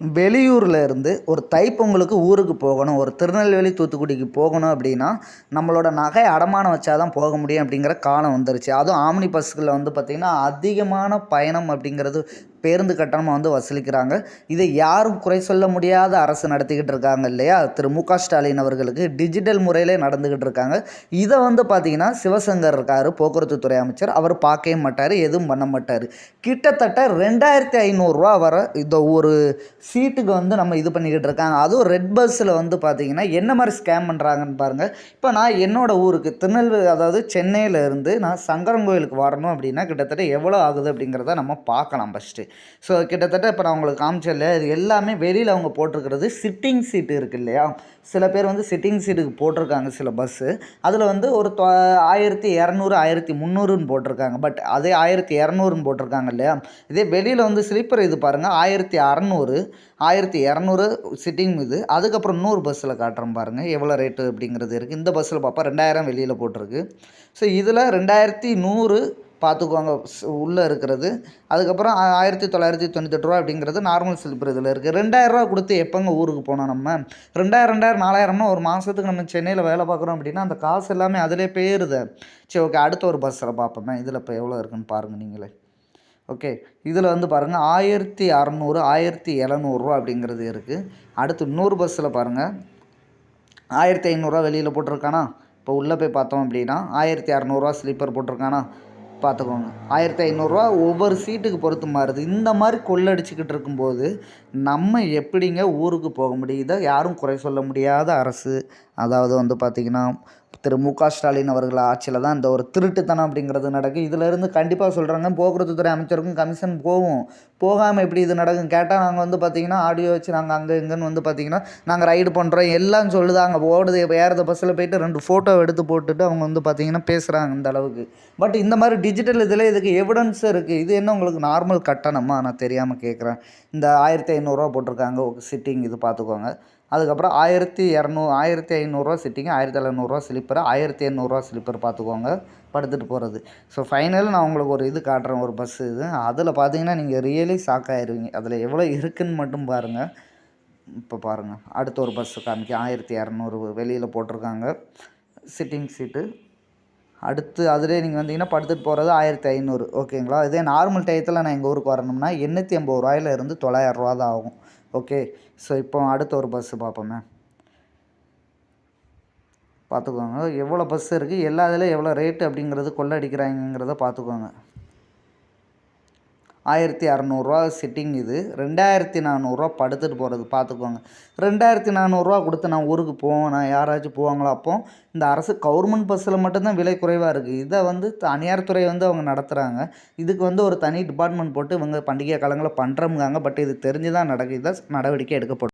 வெளியூரில் இருந்து ஒரு தைப்பொங்கலுக்கு ஊருக்கு போகணும் ஒரு திருநெல்வேலி தூத்துக்குடிக்கு போகணும் அப்படின்னா நம்மளோட நகை அடமானம் வச்சா தான் போக முடியும் அப்படிங்கிற காலம் வந்துருச்சு. அதுவும் ஆம்னி பஸ்களில் வந்து பார்த்திங்கன்னா அதிகமான பயணம் அப்படிங்கிறது பேருந்து கட்டணமாக வந்து வசூலிக்கிறாங்க. இதை யாரும் குறை சொல்ல முடியாத அரசு நடத்திக்கிட்டு இருக்காங்க இல்லையா? திரு மு ஸ்டாலின் அவர்களுக்கு டிஜிட்டல் முறையிலே நடந்துக்கிட்டு இருக்காங்க. இதை வந்து பார்த்திங்கன்னா சிவசங்கர் இருக்கார் போக்குவரத்து துறை அமைச்சர். அவர் பார்க்கவே மாட்டார் எதுவும் பண்ண மாட்டார். கிட்டத்தட்ட ரெண்டாயிரத்தி ஐநூறுரூவா வர இந்த ஒரு சீட்டுக்கு வந்து நம்ம இது பண்ணிக்கிட்டு இருக்காங்க. அதுவும் ரெட் பஸ்ஸில் வந்து பார்த்திங்கன்னா என்ன மாதிரி ஸ்கேம் பண்ணுறாங்கன்னு பாருங்கள் இப்போ நான் என்னோடய ஊருக்கு திருநெல்வேலி அதாவது சென்னையில் இருந்து நான் சங்கரங்கோயிலுக்கு வரணும் அப்படின்னா கிட்டத்தட்ட எவ்வளோ ஆகுது அப்படிங்கிறத நம்ம பார்க்கலாம் ஃபஸ்ட்டு ஸோ கிட்டத்தட்ட இப்போ நான் உங்களுக்கு காமிச்சல இது எல்லாமே வெளியில் அவங்க போட்டிருக்கிறது சிட்டிங் சீட்டு இருக்குது இல்லையா சில பேர் வந்து சிட்டிங் சீட்டுக்கு போட்டிருக்காங்க சில பஸ்ஸு அதில் வந்து ஒரு தொ ஆயிரத்தி இரநூறு ஆயிரத்தி முந்நூறுன்னு போட்டிருக்காங்க. பட் அதே ஆயிரத்தி இரநூறுன்னு போட்டிருக்காங்க இல்லையா? இதே வெளியில் வந்து ஸ்லீப்பர் இது பாருங்கள் ஆயிரத்தி அறநூறு ஆயிரத்தி இரநூறு சிட்டிங் இது. அதுக்கப்புறம் நூறு பஸ்ஸில் காட்டுறோம் பாருங்கள் எவ்வளோ ரேட்டு அப்படிங்கிறது இருக்குது இந்த பஸ்ஸில் பார்ப்பா ரெண்டாயிரம் வெளியில் போட்டிருக்கு. ஸோ இதில் ரெண்டாயிரத்தி நூறு பார்த்துக்கோங்க. உள்ளே இருக்கிறது. அதுக்கப்புறம் ஆயிரத்தி தொள்ளாயிரத்தி தொண்ணூத்தெட்டு ரூபா அப்படிங்கிறது நார்மல் ஸ்லிப்பர் இதில் இருக்குது. ரெண்டாயிரரூவா கொடுத்து எப்போங்க ஊருக்கு போனோம் நம்ம? ரெண்டாயிரம் ரெண்டாயிரம் நாலாயிரம்னா ஒரு மாதத்துக்கு நம்ம சென்னையில் வேலை பார்க்குறோம் அப்படின்னா அந்த காசு எல்லாமே அதிலே போயிருது. சரி ஓகே அடுத்த ஒரு பஸ்ஸில் பார்ப்போமே. இதில் இப்போ எவ்வளோ இருக்குன்னு பாருங்கள் நீங்களே. ஓகே இதில் வந்து பாருங்கள் ஆயிரத்தி அறநூறு ஆயிரத்தி எழுநூறுவா அப்படிங்கிறது இருக்குது. அடுத்து இன்னொரு பஸ்ஸில் பாருங்கள் ஆயிரத்தி ஐநூறுரூவா வெளியில் போட்டிருக்கானா? இப்போ உள்ளே போய் பார்த்தோம் அப்படின்னா ஆயிரத்தி அறநூறுவா ஸ்லீப்பர் போட்டிருக்கானா? பார்த்துக்கோங்க. ஆயிரத்தி ஐநூறுரூவா ஒவ்வொரு சீட்டுக்கு பொறுத்து மாறுது. இந்த மாதிரி கொள்ளடிச்சிக்கிட்டு இருக்கும்போது நம்ம எப்படிங்க ஊருக்கு போக முடியுதோ? யாரும் குறை சொல்ல முடியாத அரசு அதாவது வந்து பார்த்திங்கன்னா திரு மு க ஸ்டாலின் அவர்கள் ஆட்சியில் தான் இந்த ஒரு திருட்டுத்தனம் அப்படிங்கிறது நடக்கும் இதிலேருந்து கண்டிப்பாக சொல்கிறாங்க போக்குவரத்து துறை அமைச்சருக்கும் கமிஷன் போகும். போகாமல் எப்படி இது நடக்கும்? கேட்டால் நாங்கள் வந்து பார்த்திங்கன்னா ஆடியோ வச்சு நாங்கள் அங்கே இங்கேன்னு வந்து பார்த்திங்கன்னா நாங்கள் ரைடு பண்ணுறோம் எல்லாம் சொல்லுது அங்கே ஓடுது ஏறுத பஸ்ஸில் போயிட்டு ரெண்டு ஃபோட்டோ எடுத்து போட்டுட்டு அவங்க வந்து பார்த்திங்கன்னா பேசுகிறாங்க இந்த அளவுக்கு. பட் இந்த மாதிரி டிஜிட்டல் இதில் இதுக்கு எவிடன்ஸ் இருக்குது இது என்ன உங்களுக்கு நார்மல் கட்டணமா? நான் தெரியாமல் கேட்குறேன் இந்த ஆயிரத்தி ஐநூறுரூவா போட்டிருக்காங்க. சிட்டிங் இது பார்த்துக்கோங்க அதுக்கப்புறம் ஆயிரத்தி இரநூ ஆயிரத்தி ஐநூறுரூவா சிட்டிங்கு ஆயிரத்தி எழுநூறுவா ஸ்லிப்பர் ஆயிரத்தி எண்ணூறுரூவா ஸ்லிப்பர் பார்த்துக்கோங்க படுத்துட்டு போகிறது ஸோ ஃபைனல் நான் உங்களுக்கு ஒரு இது காட்டுறேன் ஒரு பஸ்ஸு இது. அதில் பார்த்தீங்கன்னா நீங்கள் ரியலி ஷாக் ஆயிடுவீங்க அதில் எவ்வளோ இருக்குன்னு மட்டும் பாருங்கள் இப்போ பாருங்கள் அடுத்த ஒரு பஸ்ஸு காமிக்க ஆயிரத்தி இரநூறு வெளியில் போட்டிருக்காங்க. சிட்டிங் சீட்டு அடுத்து அதிலே நீங்கள் வந்தீங்கன்னா படுத்துட்டு போகிறது ஆயிரத்தி ஐநூறு. ஓகேங்களா இதே நார்மல் டயத்தில் நான் எங்கள் ஊருக்கு வரணும்னா எண்ணூற்றி ஐம்பது ரூபாயில இருந்து தொள்ளாயிரம் ரூபா தான் ஆகும். ஓகே ஸோ இப்போ அடுத்த ஒரு பஸ்ஸு பார்ப்போமே. பார்த்துக்கோங்க. எவ்வளோ பஸ் இருக்குது எல்லா இதில் எவ்வளோ ரேட்டு அப்படிங்கிறது கொள்ளடிக்கிறாங்கிறத பார்த்துக்கோங்க. ஆயிரத்தி அறநூறுரூவா சிட்டிங் இது. ரெண்டாயிரத்தி நானூறுரூவா படுத்துட்டு போகிறது பார்த்துக்கோங்க. ரெண்டாயிரத்தி நானூறுரூவா கொடுத்து நான் ஊருக்கு போவேன் நான் யாராச்சும் போவாங்களோ அப்போ இந்த அரசு கவர்மெண்ட் பஸ்ஸில் மட்டும்தான் விலை குறைவாக இருக்குது இதை வந்து தனியார் துறை வந்து அவங்க நடத்துகிறாங்க இதுக்கு வந்து ஒரு தனி டிபார்ட்மெண்ட் போட்டு இவங்க பண்டிகை காலங்களில் பண்ணுறவங்க பட் இது தெரிஞ்சு தான் நடக்குது நடவடிக்கை எடுக்கப்படும்.